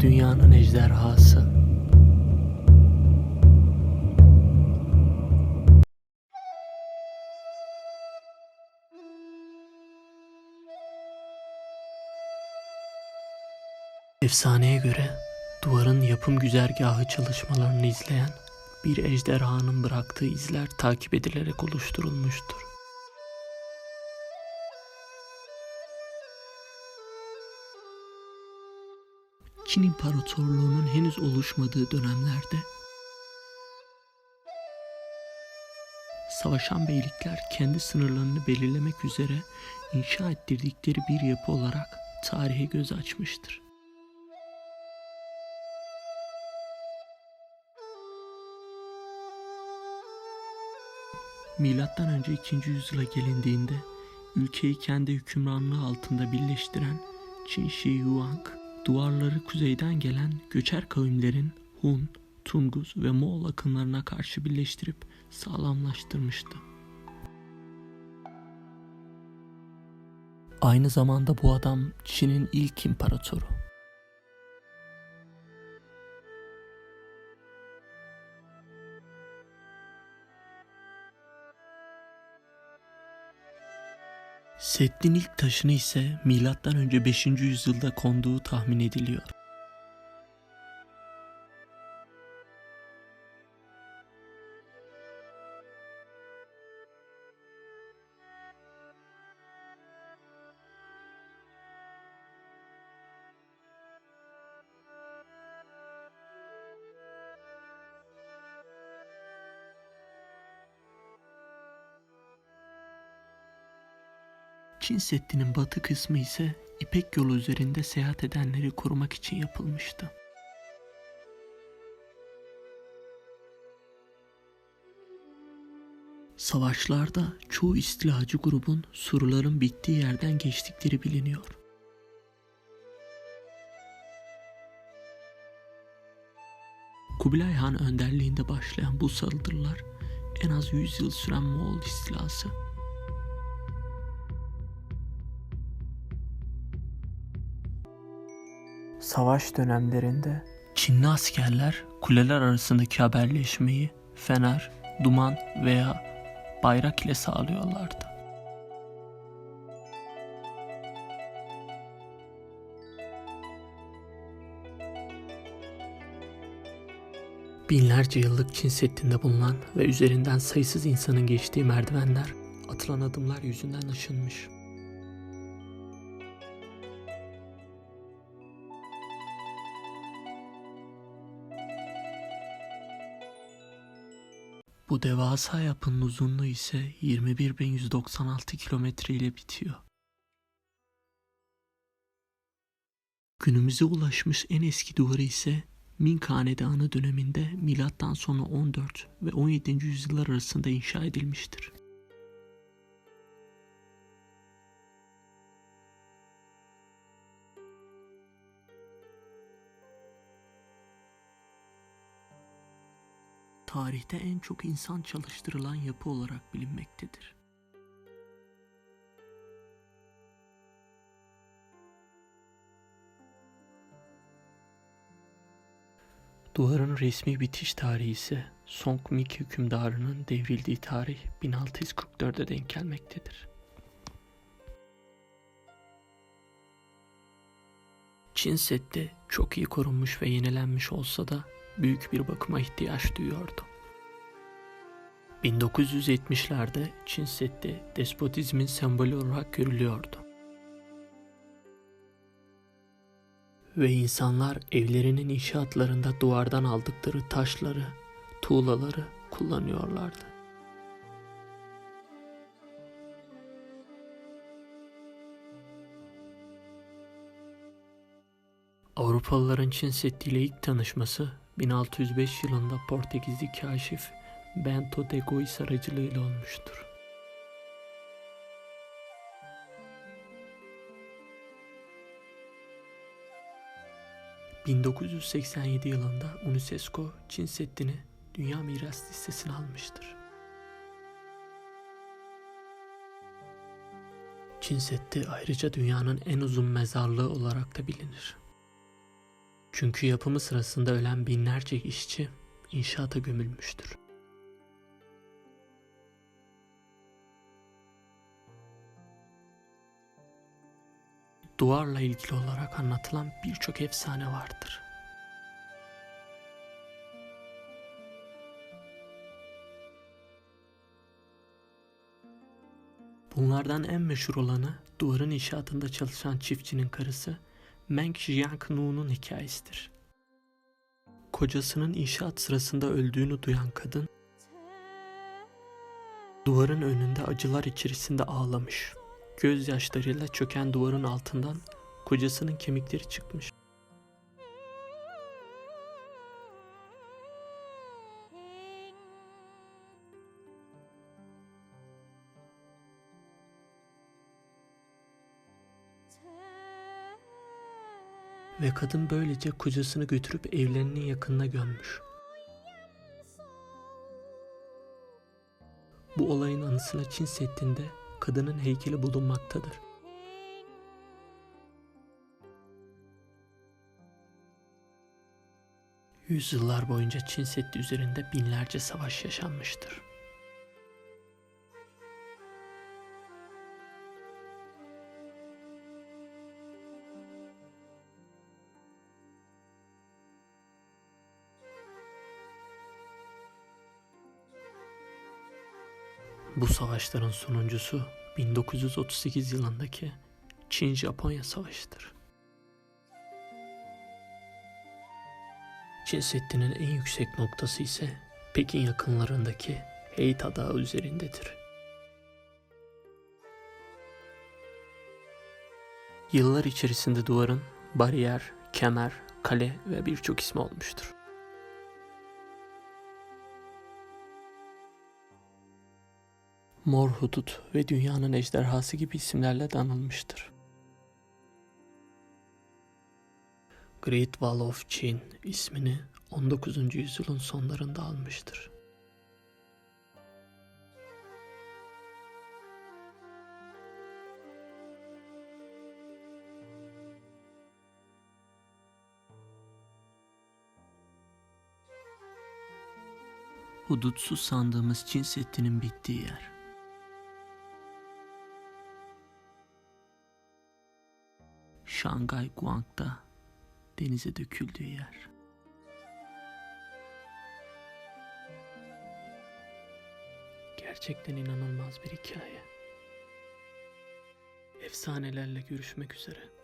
Dünyanın ejderhası. Efsaneye göre duvarın yapım güzergahı çalışmalarını izleyen bir ejderhanın bıraktığı izler takip edilerek oluşturulmuştur. Çin İmparatorluğu'nun henüz oluşmadığı dönemlerde savaşan beylikler kendi sınırlarını belirlemek üzere inşa ettirdikleri bir yapı olarak tarihe göz açmıştır. Milattan önce 2. yüzyıla gelindiğinde ülkeyi kendi hükümranlığı altında birleştiren Çin Shi Huang duvarları kuzeyden gelen göçer kavimlerin Hun, Tunguz ve Moğol akımlarına karşı birleştirip sağlamlaştırmıştı. Aynı zamanda bu adam Çin'in ilk imparatoru. Seddin ilk taşını ise önce 5. yüzyılda konduğu tahmin ediliyor. Çin Seddi'nin batı kısmı ise İpek yolu üzerinde seyahat edenleri korumak için yapılmıştı. Savaşlarda çoğu istilacı grubun surların bittiği yerden geçtikleri biliniyor. Kubilay Han önderliğinde başlayan bu saldırılar en az 100 yıl süren Moğol istilası Savaş dönemlerinde Çinli askerler kuleler arasındaki haberleşmeyi fener, duman veya bayrak ile sağlıyorlardı. Binlerce yıllık Çin Seddi'nde bulunan ve üzerinden sayısız insanın geçtiği merdivenler atılan adımlar yüzünden aşınmış. Bu devasa yapının uzunluğu ise 21.196 kilometre ile bitiyor. Günümüze ulaşmış en eski duvarı ise Ming Hanedanı döneminde milattan sonra 14 ve 17. yüzyıllar arasında inşa edilmiştir. Tarihte en çok insan çalıştırılan yapı olarak bilinmektedir. Duvarın resmi bitiş tarihi ise Song Mik hükümdarının devrildiği tarih 1644'e denk gelmektedir. Çin Seddi çok iyi korunmuş ve yenilenmiş olsa da büyük bir bakıma ihtiyaç duyuyordu. 1970'lerde Çin Seddi despotizmin sembolü olarak görülüyordu. Ve insanlar evlerinin inşaatlarında duvardan aldıkları taşları, tuğlaları kullanıyorlardı. Avrupalıların Çin Seddi ile ilk tanışması 1605 yılında Portekizli kaşif Bento de Gois aracılığıyla olmuştur. ...1987 yılında UNESCO Çin Seddi'ni Dünya Miras Listesi'ne almıştır. Çin Seddi ayrıca dünyanın en uzun mezarlığı olarak da bilinir. Çünkü yapımı sırasında ölen binlerce işçi inşaata gömülmüştür. Duvarla ilgili olarak anlatılan birçok efsane vardır. Bunlardan en meşhur olanı duvarın inşaatında çalışan çiftçinin karısı Meng Jianknu'nun hikayesidir. Kocasının inşaat sırasında öldüğünü duyan kadın duvarın önünde acılar içerisinde ağlamış. Gözyaşlarıyla çöken duvarın altından kocasının kemikleri çıkmış. Ve kadın böylece kocasını götürüp evlerinin yakınına gömmüş. Bu olayın anısına Çin Seddi'nde kadının heykeli bulunmaktadır. Yüzyıllar boyunca Çin Seddi üzerinde binlerce savaş yaşanmıştır. Bu savaşların sonuncusu 1938 yılındaki Çin-Japonya Savaşı'dır. Çin Seddi'nin en yüksek noktası ise Pekin yakınlarındaki Heita Dağı üzerindedir. Yıllar içerisinde duvarın bariyer, kemer, kale ve birçok ismi olmuştur. Mor Hudut ve Dünyanın Ejderhası gibi isimlerle de anılmıştır. Great Wall of Chin ismini 19. yüzyılın sonlarında almıştır. Hudutsuz sandığımız Çin Seddi'nin bittiği yer. Şangay Guang'da denize döküldüğü yer. Gerçekten inanılmaz bir hikaye. Efsanelerle görüşmek üzere.